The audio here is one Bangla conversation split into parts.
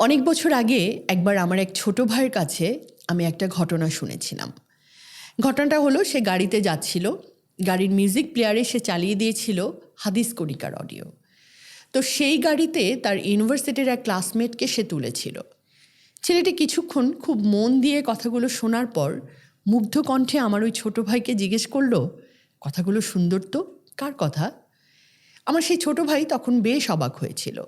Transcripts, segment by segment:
অনেক বছর আগে একবার আমার এক ছোট ভাইয়ের কাছে আমি একটা ঘটনা শুনেছিলাম। ঘটনাটা হলো, সে গাড়িতে যাচ্ছিল, গাড়ির মিউজিক প্লেয়ারে সে চালিয়ে দিয়েছিল হাদিস কণিকার অডিও তো সেই গাড়িতে তার ইউনিভার্সিটির এক ক্লাসমেটকে সে তুলেছিল। ছেলেটি কিছুক্ষণ খুব মন দিয়ে কথাগুলো শোনার পর মুগ্ধ কণ্ঠে আমার ওই ছোট ভাইকে জিজ্ঞেস করল, কথাগুলো সুন্দর তো? কার কথা? আমার সেই ছোট ভাই তখন বেশ অবাক হয়েছিল।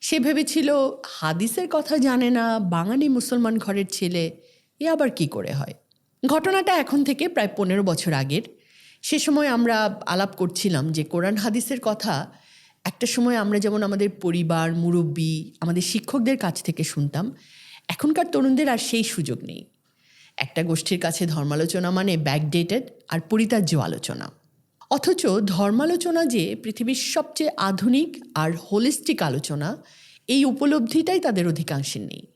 সে ভেবেছিল, হাদিসের কথা জানে না, বাঙালি মুসলমান ঘরের ছেলে, এ আবার কি করে হয়? ঘটনাটা এখন থেকে প্রায় পনেরো বছর আগের। সে সময় আমরা আলাপ করছিলাম যে কোরআন হাদিসের কথা একটা সময় আমরা যেমন আমাদের পরিবার, মুরব্বী, আমাদের শিক্ষকদের কাছ থেকে শুনতাম। এখনকার তরুণদের আর সেই সুযোগ নেই। একটা গোষ্ঠীর কাছে ধর্মালোচনা মানে ব্যাকডেটেড আর পরিতার্য আলোচনা। অথচ ধর্মালোচনা যে পৃথিবীর সবচেয়ে আধুনিক আর হোলিস্টিক আলোচনা, এই উপলব্ধিটাই তাদের অধিকাংশের নেই।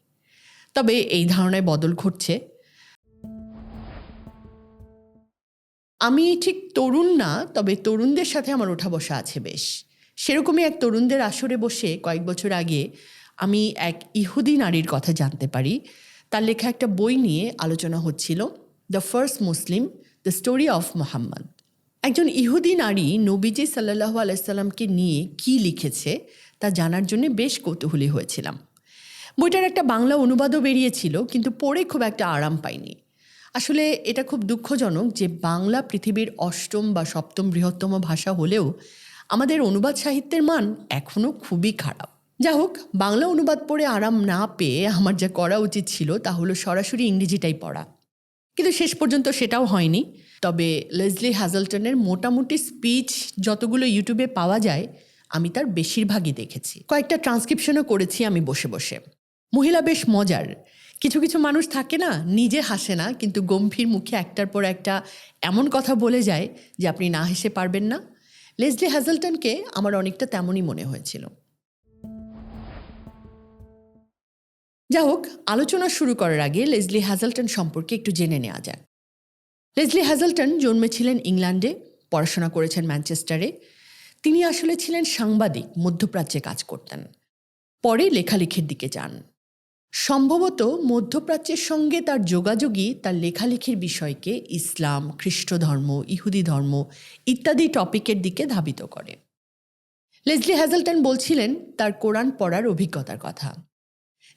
তবে এই ধারণায় বদল ঘটছে। আমি ঠিক তরুণ না, তবে তরুণদের সাথে আমার ওঠা বসা আছে বেশ। সেরকমই এক তরুণদের আসরে বসে কয়েক বছর আগে আমি এক ইহুদি নারীর কথা জানতে পারি। তার লেখা একটা বই নিয়ে আলোচনা হচ্ছিল, the first Muslim, the story of Muhammad. একজন ইহুদি নারী নবীজি সাল্লাহ আলাইসাল্লামকে নিয়ে কি লিখেছে তা জানার জন্য বেশ কৌতূহলী হয়েছিলাম। বইটার একটা বাংলা অনুবাদও বেরিয়েছিল, কিন্তু পড়ে খুব একটা আরাম পাইনি। আসলে এটা খুব দুঃখজনক যে বাংলা পৃথিবীর অষ্টম বা সপ্তম বৃহত্তম ভাষা হলেও আমাদের অনুবাদ সাহিত্যের মান এখনও খুবই খারাপ। যা হোক, বাংলা অনুবাদ পড়ে আরাম না পেয়ে আমার যা করা উচিত ছিল তা হলো সরাসরি ইংরেজিটাই পড়া। কিন্তু শেষ পর্যন্ত সেটাও হয়নি। তবে লেজলি হ্যাজলটনের মোটামুটি স্পিচ যতগুলো ইউটিউবে পাওয়া যায়, আমি তার বেশিরভাগই দেখেছি। কয়েকটা ট্রান্সক্রিপশনও করেছি আমি বসে বসে। মহিলা বেশ মজার। কিছু কিছু মানুষ থাকে না, নিজে হাসে না, কিন্তু গম্ভীর মুখে একটার পর একটা এমন কথা বলে যায় যে আপনি না হেসে পারবেন না। লেজলি হ্যাজলটনকে আমার অনেকটা তেমনই মনে হয়েছিল। যা হোক আলোচনা শুরু করার আগে লেজলি হ্যাজলটন সম্পর্কে একটু জেনে নেওয়া যাক। লেজলি হ্যাজলটন জন্মেছিলেন ইংল্যান্ডে, পড়াশোনা করেছেন ম্যানচেস্টারে। তিনি আসলে ছিলেন সাংবাদিক, মধ্যপ্রাচ্যে কাজ করতেন। পরে লেখালেখির দিকে যান। সম্ভবত মধ্যপ্রাচ্যের সঙ্গে তার যোগাযোগই তার লেখালেখির বিষয়কে ইসলাম, খ্রিস্ট ধর্ম, ইহুদি ধর্ম ইত্যাদি টপিকের দিকে ধাবিত করে। লেজলি হ্যাজলটন বলছিলেন, তার কোরআন পড়ার অভিজ্ঞতার কথা।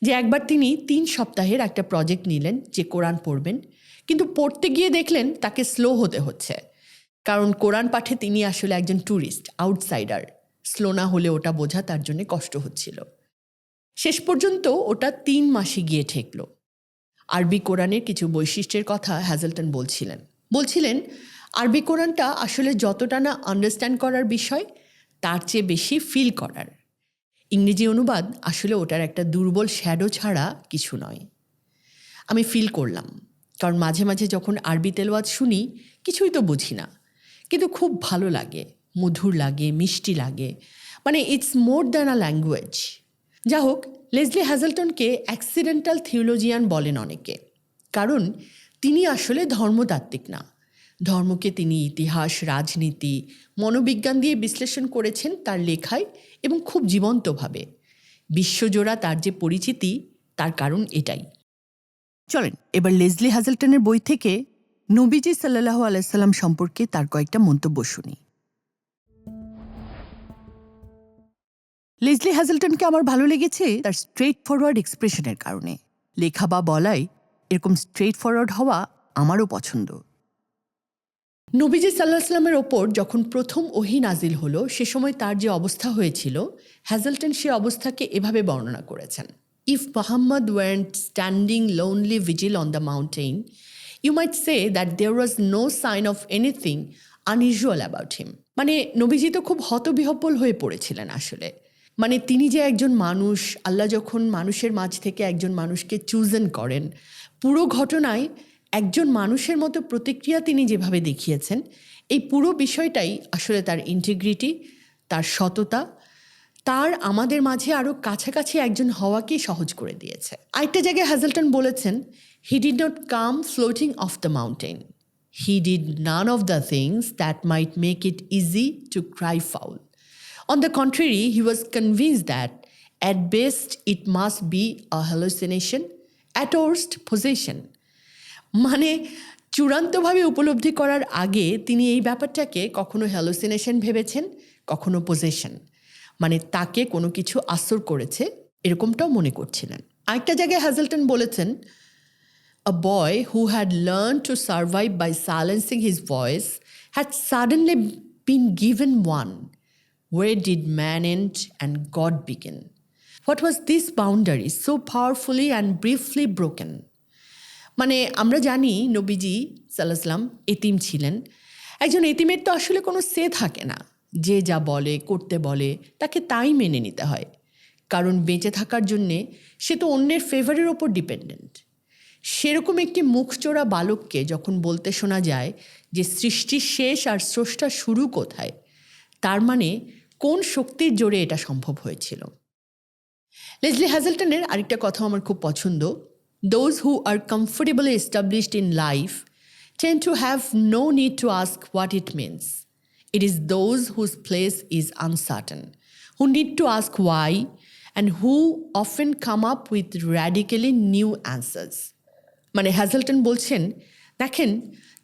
যে একবার তিনি তিন সপ্তাহের একটা প্রজেক্ট নিলেন, যে কোরআন পড়বেন। কিন্তু পড়তে গিয়ে দেখলেন তাকে স্লো হতে হচ্ছে। কারণ কোরআন পাঠে তিনি আসলে একজন ট্যুরিস্ট আউটসাইডার স্লো না হলে ওটা বোঝা তার জন্য কষ্ট হচ্ছিল। শেষ পর্যন্ত ওটা তিন মাসে গিয়ে ঠেকল। আরবি কোরআনের কিছু বৈশিষ্ট্যের কথা হ্যাজেলটন বলছিলেন। বলছিলেন, আরবি কোরআনটা আসলে যতটা না আন্ডারস্ট্যান্ড করার বিষয়, তার চেয়ে বেশি ফিল করার। ইংরেজি অনুবাদ আসলে ওটার একটা দুর্বল শ্যাডো ছাড়া কিছু নয়। আমি ফিল করলাম, কারণ মাঝে মাঝে যখন আরবি তেলওয়াত শুনি, কিছুই তো বুঝি না। কিন্তু খুব ভালো লাগে, মধুর লাগে, মিষ্টি লাগে। মানে it's more than a language যা হোক লেজলি হ্যাজেলটনকে অ্যাক্সিডেন্টাল থিওলজিয়ান বলেন অনেকে। কারণ তিনি আসলে ধর্মতাত্ত্বিক না। ধর্মকে তিনি ইতিহাস, রাজনীতি, মনোবিজ্ঞান দিয়ে বিশ্লেষণ করেছেন তার লেখায় এবং খুব জীবন্তভাবে। বিশ্বজোড়া তার যে পরিচিতি, তার কারণ এটাই। চলেন, এবার লেজলি হ্যাজেলটনের বই থেকে নবীজি সাল্লাহ আলাইসাল্লাম সম্পর্কে তার কয়েকটা মন্তব্য শুনি। লেজলি হ্যাজেলটনকে আমার ভালো লেগেছে তার স্ট্রেট ফরওয়ার্ড এক্সপ্রেশনের কারণে। লেখা বা বলায় এরকম স্ট্রেট ফরওয়ার্ড হওয়া আমারও পছন্দ। নবীজি সাল্লাহ সাল্লামের ওপর যখন প্রথম ওহি নাজিল হলো, সে সময় তার যে অবস্থা হয়েছিল, হ্যাজেলটন সে অবস্থাকে এভাবে বর্ণনা করেছেন। If Muhammad went standing lonely vigil on the mountain you might say that there was no sign of anything unusual about him মানে নবীজি তো খুব হতবিহব্বল হয়ে পড়েছিলেন আসলে। মানে তিনি যে একজন মানুষ, আল্লাহ যখন মানুষের মাঝ থেকে একজন মানুষকে চুজেন করেন, পুরো ঘটনায় একজন মানুষের মতো প্রতিক্রিয়া তিনি যেভাবে দেখিয়েছেন এই পুরো বিষয়টাই আসলে তার ইন্টিগ্রিটি তার সততা তার আমাদের মাঝে আরও কাছাকাছি একজন হওয়াকেই সহজ করে দিয়েছে। আরেকটা জায়গায় হ্যাজেলটন বলেছেন he did not come floating off the mountain he did none of the things that might make it easy to cry foul on the contrary, he was convinced that at best it must be a hallucination at worst possession মানে চূড়ান্তভাবে উপলব্ধি করার আগে তিনি এই ব্যাপারটাকে কখনো হ্যালোসিনেশন ভেবেছেন, কখনো পজিশন মানে তাকে কোনো কিছু আসর করেছে এরকমটাও মনে করছিলেন। আরেকটা জায়গায় হ্যাজেলটন বলেছেন a boy who had learn to survive by silencing his voice had suddenly been given one way did man end and God begin what was this boundary so powerfully and briefly broken মানে আমরা জানি নবীজি সাল্লাহাম এতিম ছিলেন। একজন এতিমের তো আসলে কোনো সে থাকে না। যে যা বলে, করতে বলে, তাকে তাই মেনে নিতে হয়। কারণ বেঁচে থাকার জন্যে সে তো অন্যের ফেভারের ওপর ডিপেন্ডেন্ট সেরকম একটি মুখচোরা বালককে যখন বলতে শোনা যায় যে সৃষ্টির শেষ আর স্রষ্টা শুরু কোথায়, তার মানে কোন শক্তির জোরে এটা সম্ভব হয়েছিল। লেজলি হ্যাজেলটনের আরেকটা কথা আমার খুব পছন্দ। Those who are comfortably established in life tend to have no need to ask what it means it is those whose place is uncertain who need to ask why and who often come up with radically new answers মানে হ্যাজেলটন বলছেন, দেখেন,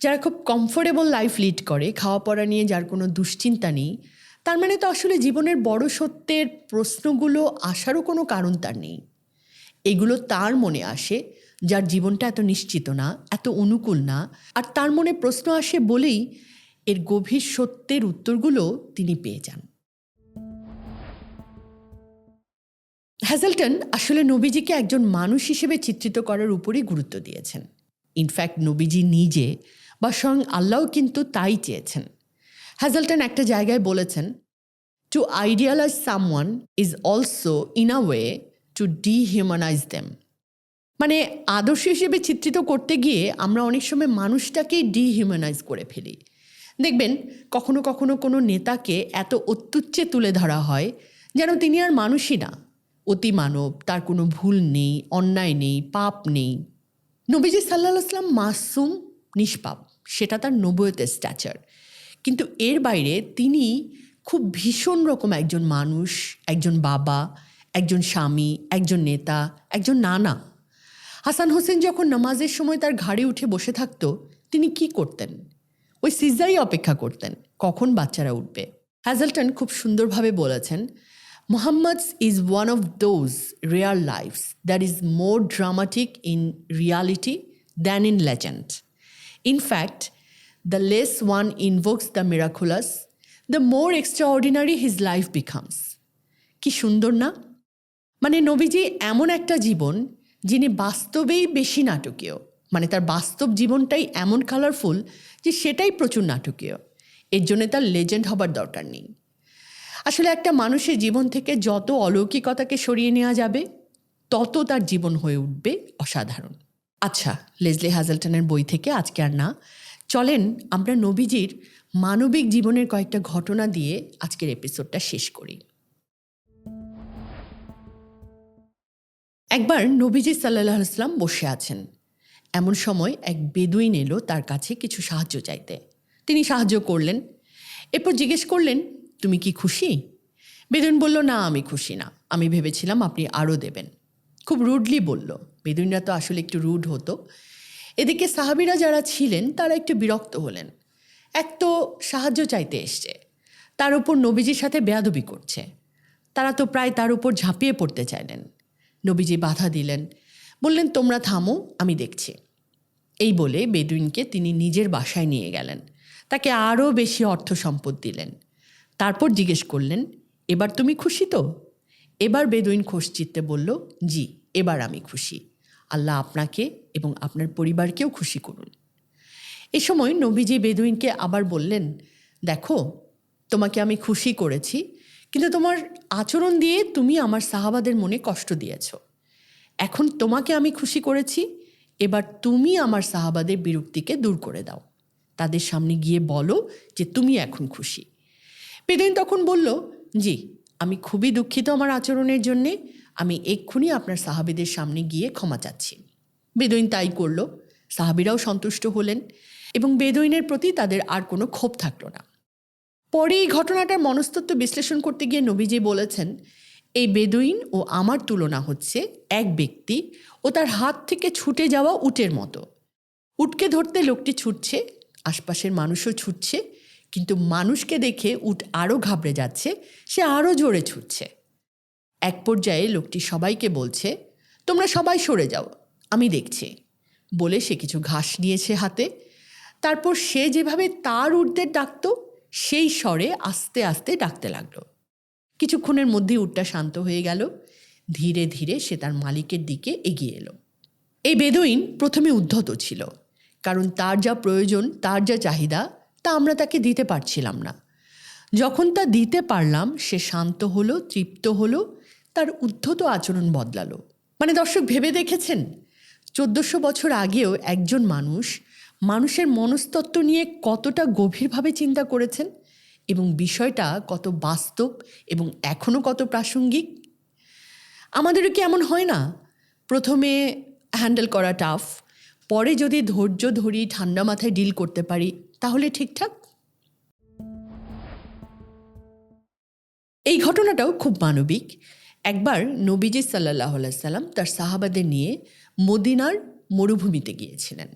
যারা খুব কমফোর্টেবল লাইফ লিড করে খাওয়া পড়া নিয়ে যার কোনো দুশ্চিন্তা নেই, তার মানে তো আসলে জীবনের বড় সত্যের প্রশ্নগুলো আসারও কোনো কারণ তার নেই। এগুলো তার মনে আসে, যার জীবনটা এত নিশ্চিত না, এত অনুকূল না। আর তার মনে প্রশ্ন আসে বলেই এর গভীর সত্যের উত্তরগুলো তিনি পেয়ে যান। হ্যাজেলটন আসলে নবীজিকে একজন মানুষ হিসেবে চিত্রিত করার উপরই গুরুত্ব দিয়েছেন। ইনফ্যাক্ট নবীজি নিজে বা স্বয়ং আল্লাহও কিন্তু তাই চেয়েছেন। হ্যাজেলটন একটা জায়গায় বলেছেন to idealise someone is also in a way to dehumanise them মানে আদর্শ হিসেবে চিত্রিত করতে গিয়ে আমরা অনেক সময় মানুষটাকেই ডিহিউম্যানাইজ করে ফেলি। দেখবেন, কখনো কখনো কোনো নেতাকে এত অত্যুচ্চে তুলে ধরা হয় যেন তিনি আর মানুষই না। অতি মানব, তার কোনো ভুল নেই, অন্যায় নেই, পাপ নেই। নবীজি সাল্লাহ আসলাম মাসুম, নিষ্পাপ, সেটা তার নবয়তের স্ট্যাচার কিন্তু এর বাইরে তিনি খুব ভীষণ রকম একজন মানুষ, একজন বাবা একজন স্বামী, একজন নেতা, একজন নানা। হাসান হোসেন যখন নামাজের সময় তার ঘাড়ে উঠে বসে থাকত, তিনি কি করতেন? ওই সিজাই অপেক্ষা করতেন, কখন বাচ্চারা উঠবে? হ্যাজলটন খুব সুন্দরভাবে বলেছেন Muhammad is one of those real life that is more dramatic in reality than in legend. In fact the less one invokes the miraculous, the more extraordinary his life becomes. কি সুন্দর না? মানে নবীজি এমন একটা জীবন যিনি বাস্তবেই বেশি নাটকীয়। মানে তার বাস্তব জীবনটাই এমন কালারফুল যে সেটাই প্রচুর নাটকীয়। এর জন্য তার লেজেন্ড হবার দরকার নেই। আসলে একটা মানুষের জীবন থেকে যত অলৌকিকতাকে সরিয়ে নেওয়া যাবে, তত তার জীবন হয়ে উঠবে অসাধারণ। আচ্ছা লেজলি হ্যাজেলটনের বই থেকে আজকে আর না। চলেন আমরা নবীজির মানবিক জীবনের কয়েকটা ঘটনা দিয়ে আজকের এপিসোডটা শেষ করি। একবার নবীজি সাল্লাহ আসলাম বসে আছেন। এমন সময় এক বেদুইন এলো তার কাছে কিছু সাহায্য চাইতে। তিনি সাহায্য করলেন। এরপর জিজ্ঞেস করলেন, তুমি কি খুশি? বেদুইন বলল, না, আমি খুশি না। আমি ভেবেছিলাম আপনি আরও দেবেন। খুব রুডলি বলল। বেদুইনরা তো আসলে একটু রুড হতো। এদিকে সাহাবিরা যারা ছিলেন, তারা একটু বিরক্ত হলেন। এক তো সাহায্য চাইতে এসছে। তার উপর নবীজির সাথে বেয়াদবি করছে। তারা তো প্রায় তার উপর ঝাঁপিয়ে পড়তে চাইলেন। নবীজি বাধা দিলেন। বললেন, তোমরা থামো, আমি দেখছি। এই বলে বেদুইনকে তিনি নিজের বাসায় নিয়ে গেলেন। তাকে আরও বেশি অর্থ সম্পদ দিলেন। তারপর জিজ্ঞেস করলেন, এবার তুমি খুশি তো? এবার বেদুইন খোশ চিত্তে বলল, জি, এবার আমি খুশি। আল্লাহ আপনাকে এবং আপনার পরিবারকেও খুশি করুন। এ সময় নবীজি বেদুইনকে আবার বললেন, দেখো, তোমাকে আমি খুশি করেছি কিন্তু তোমার আচরণ দিয়ে তুমি আমার সাহাবাদের মনে কষ্ট দিয়েছ। এখন তোমাকে আমি খুশি করেছি, এবার তুমি আমার সাহাবাদের বিরক্তিকে দূর করে দাও। তাদের সামনে গিয়ে বলো যে তুমি এখন খুশি। বেদুইন তখন বলল, জি, আমি খুবই দুঃখিত আমার আচরণের জন্যে, আমি এক্ষুনি আপনার সাহাবিদের সামনে গিয়ে ক্ষমা চাচ্ছি। বেদুইন তাই করল। সাহাবিরাও সন্তুষ্ট হলেন এবং বেদুইনের প্রতি তাদের আর কোনো ক্ষোভ থাকল না। পরে এই ঘটনাটার মনস্তত্ব বিশ্লেষণ করতে গিয়ে নবীজি বলেছেন, এই বেদুইন ও আমার তুলনা হচ্ছে এক ব্যক্তি ও তার হাত থেকে ছুটে যাওয়া উটের মতো। উটকে ধরতে লোকটি ছুটছে, আশপাশের মানুষও ছুটছে, কিন্তু মানুষকে দেখে উট আরও ঘাবড়ে যাচ্ছে, সে আরও জোরে ছুটছে। এক পর্যায়ে লোকটি সবাইকে বলছে, তোমরা সবাই সরে যাও, আমি দেখছি। বলে সে কিছু ঘাস নিয়েছে হাতে। তারপর সে যেভাবে তার উটদের ডাকতো সেই স্বরে আস্তে আস্তে ডাকতে লাগল। কিছুক্ষণের মধ্যেই উটটা শান্ত হয়ে গেল। ধীরে ধীরে সে তার মালিকের দিকে এগিয়ে এলো। এই বেদুইন প্রথমে উদ্ধত ছিল। কারণ তার যা প্রয়োজন, তার যা চাহিদা, তা আমরা তাকে দিতে পারছিলাম না। যখন তা দিতে পারলাম, সে শান্ত হলো, তৃপ্ত হলো, তার উদ্ধত আচরণ বদলালো। মানে দর্শক ভেবে দেখেছেন? চোদ্দশো বছর আগেও একজন মানুষ মানুষের মনস্তত্ত্ব নিয়ে কতটা গভীরভাবে চিন্তা করেছেন? এবং বিষয়টা কত বাস্তব এবং এখনও কত প্রাসঙ্গিক? আমাদেরও কি এমন হয় না? প্রথমে হ্যান্ডেল করা টাফ পরে যদি ধৈর্য ধরি, ঠান্ডা মাথায় ডিল করতে পারি, তাহলে ঠিকঠাক। এই ঘটনাটাও খুব মানবিক। একবার নবীজি সাল্লাহ সাল্লাম তার সাহাবাদের নিয়ে মদিনার মরুভূমিতে গিয়েছিলেন।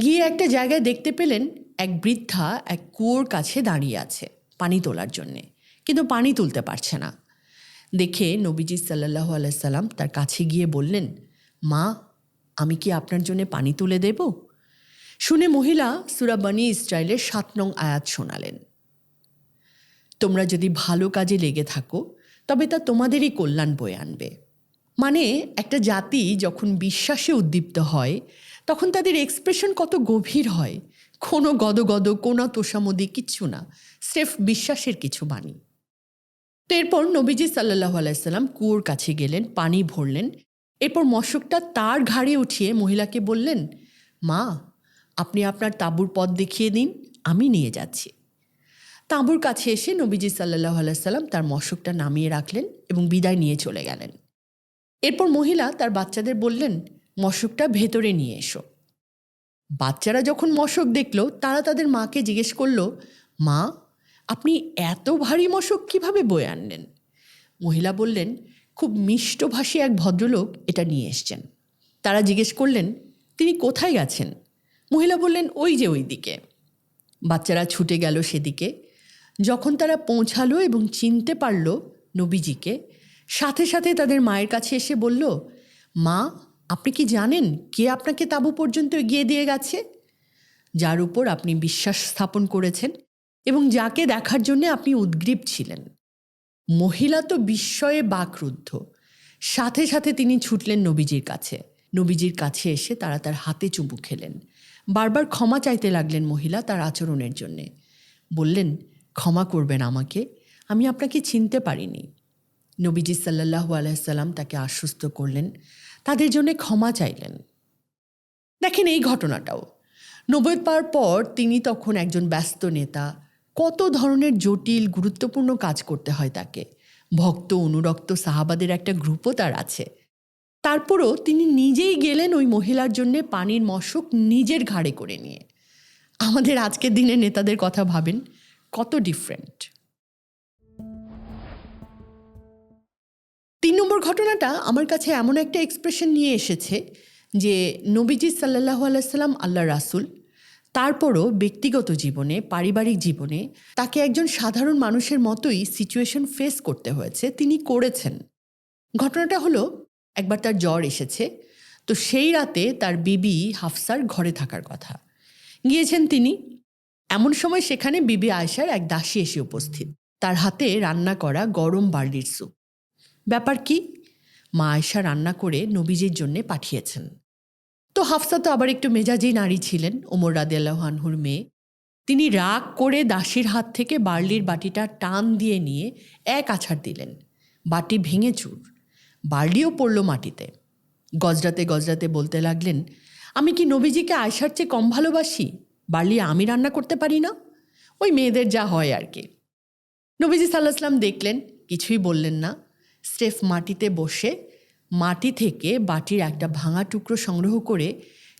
গিয়ে একটা জায়গায় দেখতে পেলেন এক বৃদ্ধা এক কুয়োর কাছে দাঁড়িয়ে আছে পানি তোলার জন্যে। কিন্তু পানি তুলতে পারছে না। দেখে নবীজি সাল্লাহ আলাইসাল্লাম তার কাছে গিয়ে বললেন, মা, আমি কি আপনার জন্য পানি তুলে দেব? শুনে মহিলা সুরাবানি ইসরায়েলের সাত নং আয়াত শোনালেন। তোমরা যদি ভালো কাজে লেগে থাকো, তবে তা তোমাদেরই কল্যাণ বয়ে আনবে। মানে একটা জাতি যখন বিশ্বাসে উদ্দীপ্ত হয় তখন তাদের এক্সপ্রেশন কত গভীর হয়। কোনো গদগদ কোনা তোষামদি, কিচ্ছু না। স্রেফ বিশ্বাসের কিছু বাণী। তো এরপর নবীজি সাল্লাহ আলাইসাল্লাম কুয়োর কাছে গেলেন, পানি ভরলেন। এরপর মশকটা তার ঘাড়ে উঠিয়ে মহিলাকে বললেন, মা, আপনি আপনার তাঁবুর পথ দেখিয়ে দিন, আমি নিয়ে যাচ্ছি। তাঁবুর কাছে এসে নবীজি সাল্লাহ আলাইসাল্লাম তার মশকটা নামিয়ে রাখলেন এবং বিদায় নিয়ে চলে গেলেন। এরপর মহিলা তার বাচ্চাদের বললেন মশকটা ভেতরে নিয়ে এসো। বাচ্চারা যখন মশক দেখল, তারা তাদের মাকে জিজ্ঞেস করল, মা, আপনি এত ভারী মশক কীভাবে বয়ে আনলেন? মহিলা বললেন, খুব মিষ্টভাষী এক ভদ্রলোক এটা নিয়ে এসছেন। তারা জিজ্ঞেস করলেন, তিনি কোথায় গেছেন মহিলা বললেন, ওই যে ওই দিকে বাচ্চারা ছুটে গেল সেদিকে। যখন তারা পৌঁছালো এবং চিনতে পারল নবীজিকে, সাথে সাথে তাদের মায়ের কাছে এসে বলল, মা আপনি কি জানেন কে আপনাকে তাঁবু পর্যন্ত এগিয়ে দিয়ে গেছে? যার উপর আপনি বিশ্বাস স্থাপন করেছেন এবং যাকে দেখার জন্য আপনি উদ্গ্রীব ছিলেন। মহিলা তো বিস্ময়ে বাকরুদ্ধ। সাথে সাথে তিনি ছুটলেন নবীজির কাছে। নবীজির কাছে এসে তারা তার হাতে চুমু খেলেন। বারবার ক্ষমা চাইতে লাগলেন মহিলা তার আচরণের জন্যে। বললেন, ক্ষমা করবেন আমাকে। আমি আপনাকে চিনতে পারিনি। নবীজি সাল্লাহু আলাইসাল্লাম তাকে আশ্বস্ত করলেন, তাদের জন্য ক্ষমা চাইলেন। দেখেন এই ঘটনাটাও। নবদ পাওয়ার পর তিনি তখন একজন ব্যস্ত নেতা, কত ধরনের জটিল, গুরুত্বপূর্ণ কাজ করতে হয় তাকে। ভক্ত, অনুরক্ত সাহাবাদের একটা গ্রুপও তার আছে। তারপরও তিনি নিজেই গেলেন ওই মহিলার জন্যে পানির মশক নিজের ঘাড়ে করে নিয়ে। আমাদের আজকের দিনে নেতাদের কথা ভাবেন, কত ডিফারেন্ট নম্বর ঘটনাটা আমার কাছে এমন একটা এক্সপ্রেশন নিয়ে এসেছে যে নবীজি সাল্লাহ আলাইসাল্লাম আল্লাহ রাসুল, তারপরও ব্যক্তিগত জীবনে, পারিবারিক জীবনে তাকে একজন সাধারণ মানুষের মতোই সিচুয়েশন ফেস করতে হয়েছে, তিনি করেছেন। ঘটনাটা হলো, একবার তার জ্বর এসেছে, তো সেই রাতে তার বিবি হাফসার ঘরে থাকার কথা। গিয়েছেন তিনি। এমন সময় সেখানে বিবি আয়সার এক দাসী এসে উপস্থিত। তার হাতে রান্না করা গরম বার্লির স্যুপ ব্যাপার কি? মা আয়সা রান্না করে নবীজির জন্যে পাঠিয়েছেন। তো হাফসা তো আবার একটু মেজাজি নারী ছিলেন, ওমর রাদিয়াল্লাহানহুর মেয়ে। তিনি রাগ করে দাসীর হাত থেকে বার্লির বাটিটা টান দিয়ে নিয়ে এক আছাড় দিলেন। বাটি ভেঙে চুর। বার্লিও পড়ল মাটিতে। গজরাতে গজরাতে বলতে লাগলেন, আমি কি নবীজিকে আয়সার চেয়ে কম ভালোবাসি? বার্লি, আমি রান্না করতে পারি না? ওই মেয়েদের যা হয় আর কি। নবীজি সাল্লাহাম দেখলেন, কিছুই বললেন না। স্রেফ মাটিতে বসে মাটি থেকে বাটির একটা ভাঙা টুকরো সংগ্রহ করে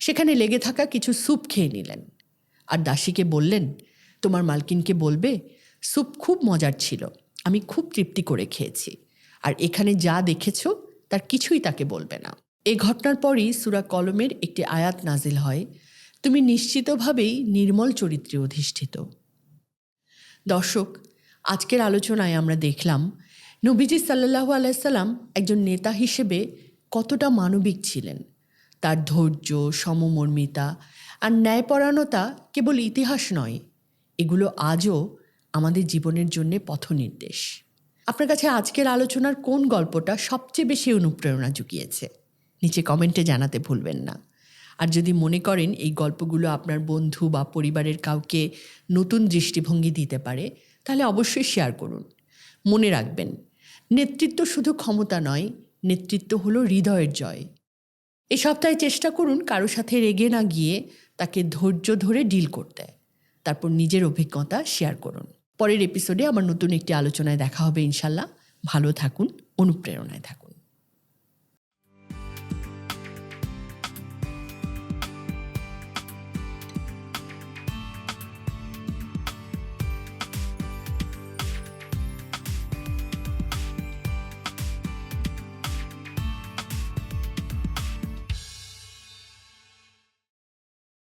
সেখানে লেগে থাকা কিছু স্যুপ খেয়ে নিলেন। আর দাসীকে বললেন, তোমার মালকিনকে বলবে, স্যুপ খুব মজার ছিল, আমি খুব তৃপ্তি করে খেয়েছি। আর এখানে যা দেখেছ, তার কিছুই তাকে বলবে না। এই ঘটনার পরই সুরা কলমের একটি আয়াত নাজিল হয়, তুমি নিশ্চিতভাবেই নির্মল চরিত্রে অধিষ্ঠিত। দর্শক, আজকের আলোচনায় আমরা দেখলাম নবীজি সাল্লাহু আলাইসাল্লাম একজন নেতা হিসেবে কতটা মানবিক ছিলেন? তার ধৈর্য, সমমর্মিতা আর ন্যায়পরায়ণতা কেবল ইতিহাস নয়, এগুলো আজও আমাদের জীবনের জন্য পথনির্দেশ। আপনার কাছে আজকের আলোচনার কোন গল্পটা সবচেয়ে বেশি অনুপ্রেরণা জুগিয়েছে? নিচে কমেন্টে জানাতে ভুলবেন না। আর যদি মনে করেন এই গল্পগুলো আপনার বন্ধু বা পরিবারের কাউকে নতুন দৃষ্টিভঙ্গি দিতে পারে, তাহলে অবশ্যই শেয়ার করুন। মনে রাখবেন নেতৃত্ব শুধু ক্ষমতা নয়, নেতৃত্ব হলো হৃদয়ের জয়। এ সপ্তাহে চেষ্টা করুন কারও সাথে রেগে না গিয়ে তাকে ধৈর্য ধরে ডিল করতে। তারপর নিজের অভিজ্ঞতা শেয়ার করুন। পরের এপিসোডে আমার নতুন একটি আলোচনায় দেখা হবে ইনশাল্লাহ। ভালো থাকুন, অনুপ্রেরণায় থাকুন।